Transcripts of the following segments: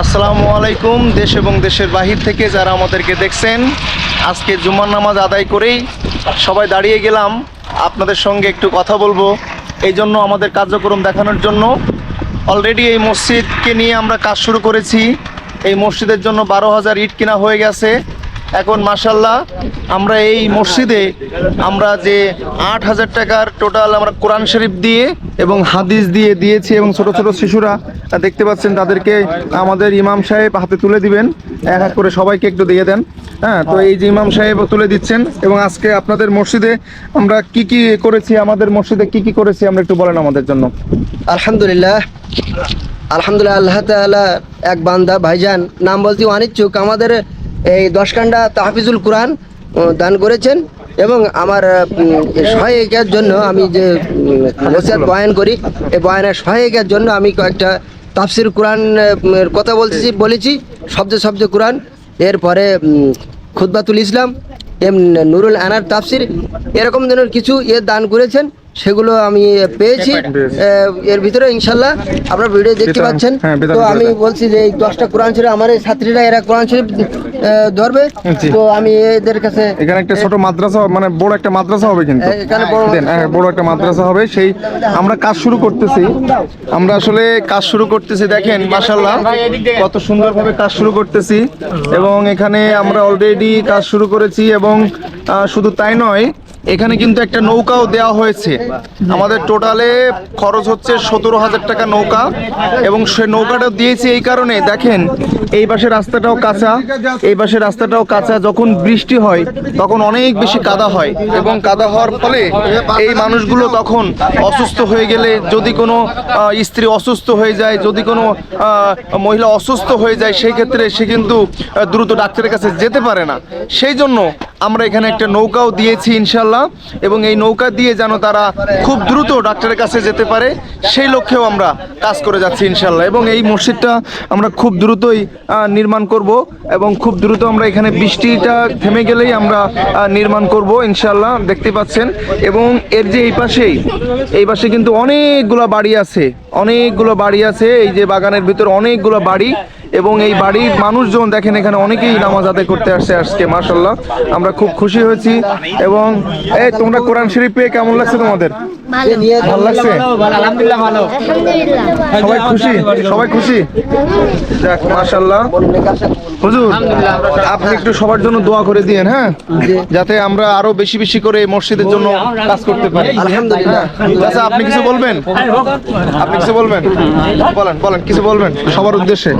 আসসালামু আলাইকুম, দেশ এবং দেশের বাহির থেকে যারা আমাদেরকে দেখছেন, আজকে জুমার নামাজ আদায় করেই সবাই দাঁড়িয়ে গেলাম। আপনাদের সঙ্গে একটু কথা বলব, এই জন্য আমাদের কার্যক্রম দেখানোর জন্য। অলরেডি এই মসজিদকে নিয়ে আমরা কাজ শুরু করেছি। এই মসজিদের জন্য বারো হাজার ইট কিনা হয়ে গেছে। এখন মাসাল্লাহ আমরা এই মসজিদে আমরা যে আট হাজার টাকার টোটাল আমরা কোরআন শরীফ দিয়ে এবং হাদিস দিয়ে দিয়েছি এবং ছোট ছোট শিশুরা দেখতে পাচ্ছেন তাদেরকে আমাদের ইমাম সাহেব হাতে তুলে দিবেন। এক এক করে সবাইকে একটু দিয়ে দেন। হ্যাঁ তো এই যে ইমাম সাহেব তুলে দিচ্ছেন এবং আজকে আপনাদের মসজিদে আমরা কি কি করেছি, আমাদের মসজিদে কি কি করেছি আমরা একটু বলেন আমাদের জন্য। আলহামদুলিল্লাহ। আলহামদুলিল্লাহ, আল্লাহ এক বান্দা, ভাইজান, নাম বলতে অনিচ্ছুক। আমাদের এই দশকান্ডা তাহফিজুল কোরআন দান করেছেন এবং আমার সহায়িকার জন্য আমি যে নসিহাত বয়ান করি এই বয়ানের সহায়িকার জন্য আমি কয়েকটা তাফসির কোরআন কথা বলতেছি বলেছি শব্দে শব্দে কোরআন এরপরে উম, খুতবাতুল ইসলাম এম নুরুল আনার তাফসির এরকম ধরনের কিছু ইয়ে দান করেছেন সেগুলো আমি পেয়েছি এর ভিতরে ইনশাল্লাহ আপনার ভিডিও দেখতে পাচ্ছেন। হ্যাঁ, তো আমি বলছি যে এই দশটা কোরআন শরীফ আমার এই ছাত্রীরা এরা কোরআন শরীফ ধরবে। তো আমি এদের কাছে এখানে একটা ছোট মাদ্রাসা মানে বড় একটা মাদ্রাসা হবে কিন্তু। এখানে বড়- হ্যাঁ, বড় একটা মাদ্রাসা হবে। সেই আমরা কাজ শুরু করতেছি। আমরা আসলে কাজ শুরু করতেছি দেখেন মাশাল্লাহ কত সুন্দরভাবে কাজ শুরু করতেছি। এবং এখানে আমরা অলরেডি কাজ শুরু করেছি এবং শুধু তাই নয় এখানে কিন্তু একটা নৌকাও দেওয়া হয়েছে। আমাদের টোটালে খরচ হচ্ছে সতেরো হাজার টাকা নৌকা এবং সে নৌকাটা দিয়েছি এই কারণে, দেখেন, এই পাশে রাস্তাটাও কাঁচা, এই পাশে রাস্তাটাও কাঁচা, যখন বৃষ্টি হয়, তখন অনেক বেশি কাদা হয় এবং কাদা হওয়ার ফলে এই মানুষগুলো তখন অসুস্থ হয়ে গেলে, যদি কোনো স্ত্রী অসুস্থ হয়ে যায়, যদি কোনো মহিলা অসুস্থ হয়ে যায়, সেই ক্ষেত্রে সে কিন্তু দ্রুত ডাক্তারের কাছে যেতে পারে না। সেই জন্য আমরা এখানে একটা নৌকাও দিয়েছি ইনশাল্লাহ এবং এই নৌকা দিয়ে যেন তারা খুব দ্রুত ডাক্তারের কাছে যেতে পারে, সেই লক্ষ্যেও আমরা কাজ করে যাচ্ছি ইনশাল্লাহ এবং এই মসজিদটা আমরা খুব দ্রুতই নির্মাণ করব, এবং খুব দ্রুত আমরা এখানে বৃষ্টিটা থেমে গেলেই আমরা নির্মাণ করব ইনশাল্লাহ দেখতে পাচ্ছেন। এবং এর যে এই পাশেই, এই পাশে কিন্তু অনেকগুলো বাড়ি আছে, অনেকগুলো বাড়ি আছে, এই যে বাগানের ভিতর অনেকগুলো বাড়ি এবং এই বাড়ির মানুষজন দেখেন এখানে অনেকেই নামাজ আদায় করতে আসছে আজকে মাশাল্লাহ আমরা খুব খুশি হয়েছি এবং এই তোমরা কোরআন শরীফ পেয়ে কেমন লাগছে তোমাদের? ভালো। লাগছে? সবাই খুশি? সবাই খুশি? যাক মাশাল্লাহ হুজুর আপনি একটু সবার জন্য দোয়া করে দিয়েন হ্যাঁ? যাতে আমরা আরও বেশি বেশি করে এই মসজিদের জন্য কাজ করতে পারি। আলহামদুলিল্লাহ। হ্যাঁ। আচ্ছা আপনি কিছু বলবেন? আপনি কিছু বলবেন? বলেন বলেন কিছু বলবেন সবার উদ্দেশ্যে?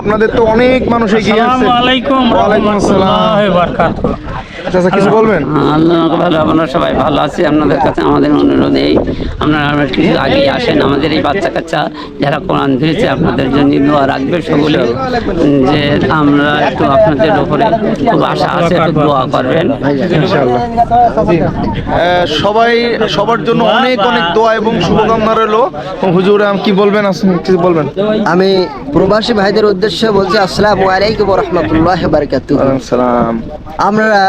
আপনাদের তো অনেক মানুষ এগিয়ে আসছে আসসালামু আলাইকুম ওয়ালাইকুম আসসালাম। আচ্ছা কিছু বলবেন? আল্লাহ ভালো আমরা সবাই ভালো আছি। আপনাদের কাছে আমাদের অনুরোধ এই আপনারা কিছু আগে আসেন। আমাদের এই বাচ্চা কাচ্চা যারা কোরআন ধরেছে আপনাদের জন্য দোয়া রাখবে সকলে যে আমরা একটু আপনাদের উপরে খুব আশা আছে একটু দোয়া করবেন। সবাই সবার জন্য অনেক অনেক দোয়া এবং শুভকামনা রইল। হুজুর আম কি বলবেন? কিছু বলবেন? আমি প্রবাসী ভাইদের উদ্দেশ্যে বলছি আসসালামু আলাইকুম রহমতুল্লাহ বারকাতু আপনারা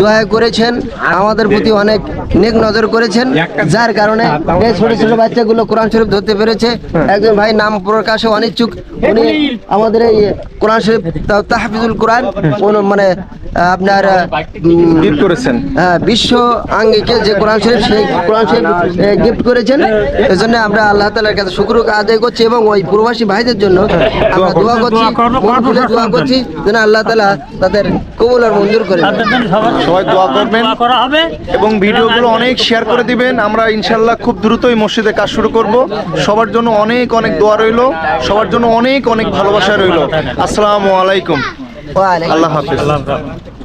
দয়া করেছেন, আমাদের প্রতি অনেক নেক নজর করেছেন, যার কারণে এই ছোট ছোট বাচ্চাগুলো কোরআন শরীফ ধরতে পেরেছে। একজন ভাই নাম প্রকাশে অনিচ্ছুক, উনি আমাদের এই কোরআন শরীফ তাহফিজুল কোরআন মানে আপনার গিফট করেছেন। হ্যাঁ, বিশ্ব আঙ্গিকে যে কোরআন শরীফ সেই কোরআন শরীফ গিফট করেছেন। এজন্য আমরা আল্লাহ তাআলার কাছে শুকর আদায় করছি এবং ওই প্রবাসী ভাইদের জন্য আমরা দোয়া করছি দোয়া করছি যেন আল্লাহ তাআলা তাদের কবুল আর মঞ্জুর করে জন্য সবাই দোয়া করবেন দোয়া করা হবে। এবং ভিডিওগুলো অনেক শেয়ার করে দিবেন। আমরা ইনশাল্লাহ খুব দ্রুতই মসজিদে কাজ শুরু করব। সবার জন্য অনেক অনেক দোয়া রইল। সবার জন্য অনেক অনেক ভালোবাসা রইল। আসসালামু আলাইকুম। ওয়া আলাইকুম আল্লাহ হাফিজ আল্লাহ হাফেজ।